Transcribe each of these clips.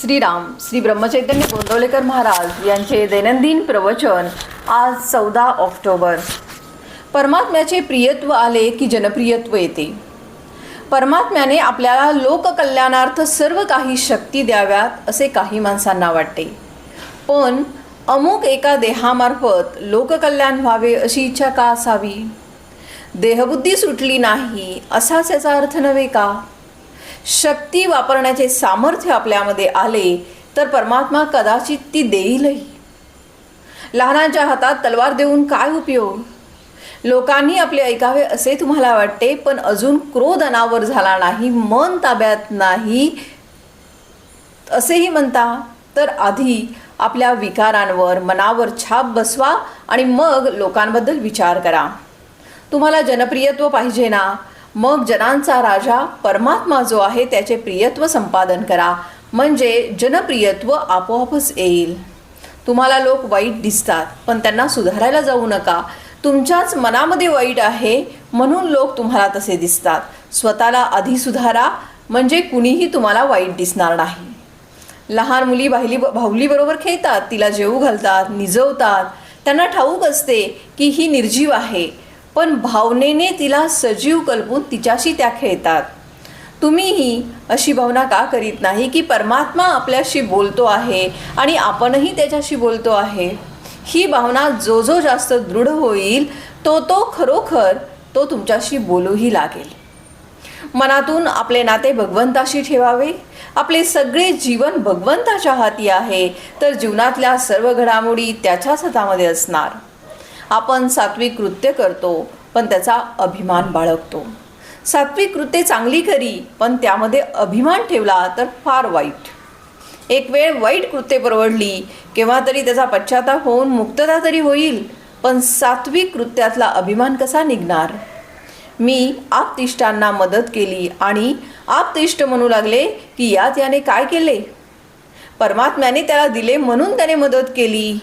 श्रीराम श्री ब्रह्मचैतन्य गोंदवलेकर महाराज यांचे दैनंदिन प्रवचन आज चौदा ऑक्टोबर. परमात्म्याचे प्रियत्व आले की जनप्रियत्व येते. परमात्म्याने आपल्याला लोककल्याणार्थ सर्व काही शक्ती द्याव्यात असे काही माणसांना वाटते. पण अमुक एका देहामार्फत लोककल्याण व्हावे अशी इच्छा का असावी? देहबुद्धी सुटली नाही असाच याचा अर्थ नव्हे का? शक्ती वापरण्याचे सामर्थ्य आपल्यामध्ये आले तर परमात्मा कदाचित ती देईलही. लहानांच्या हातात तलवार देऊन काय उपयोग? लोकांनी आपले ऐकावे असे तुम्हाला वाटते पण अजून क्रोध अनावर झाला नाही मन ताब्यात नाही असेही म्हणता? तर आधी आपल्या विकारांवर मनावर छाप बसवा आणि मग लोकांबद्दल विचार करा. तुम्हाला जनप्रियत्व पाहिजे ना? मग जनांचा राजा परमात्मा जो आहे त्याचे प्रियत्व संपादन करा. म्हणजे जनप्रियत्व आपोआपच येईल. तुम्हाला लोक वाईट दिसतात पण त्यांना सुधारायला जाऊ नका. तुमच्याच मनामध्ये वाईट आहे म्हणून लोक तुम्हाला तसे दिसतात. स्वतःला आधी सुधारा म्हणजे कुणीही तुम्हाला वाईट दिसणार नाही. लहान मुली बाहिली भाऊलीबरोबर खेळतात तिला जेवू घालतात निजवतात. त्यांना ठाऊक असते की ही निर्जीव आहे. पण भावनेने तिला सजीव कल्पून तिच्याशी त्या खेळतात. तुम्हीही अशी भावना का करीत नाही की परमात्मा आपल्याशी बोलतो आहे आणि आपणही त्याच्याशी बोलतो आहे? ही भावना जो जो जास्त दृढ होईल तो तो खरोखर तो तुमच्याशी बोलूही लागेल. मनातून आपले नाते भगवंताशी ठेवावे. आपले सगळे जीवन भगवंताच्या हाती आहे तर जीवनातल्या सर्व घडामोडी त्याच्याच हातामध्ये असणार. आपण सात्विक कृत्य करतो पण त्याचा अभिमान बाळगतो. सात्विक कृत्ये चांगली खरी पण त्यामध्ये अभिमान ठेवला तर फार वाईट. एक वेळ वाईट कृत्ये परवडली केव्हा तरी त्याचा पश्चाताप होऊन मुक्तता तरी होईल पण सात्विक कृत्यातला अभिमान कसा निघणार? मी आपतिष्ठांना मदत केली आणि आपतिष्ट म्हणू लागले की यात याने काय केले? परमात्म्याने त्याला दिले म्हणून त्याने मदत केली.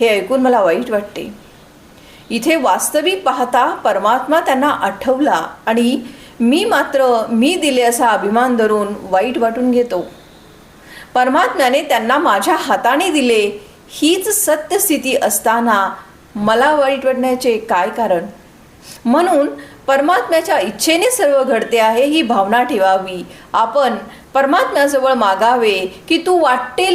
हे ऐकून मला वाईट वाटते. इथे वास्तविक पाहता परमात्मा त्यांना आठवला आणि मी मात्र मी दिले असा अभिमान धरून वाईट वाटून घेतो. परमात्म्याने त्यांना माझ्या हाताने दिले हीच सत्यस्थिती असताना मला वाईट वाटण्याचे काय कारण? म्हणून परमात्म्याच्या इच्छेने सर्व घडते आहे ही भावना ठेवावी. आपण परमात्म्याजवळ मागावे की तू वाटेल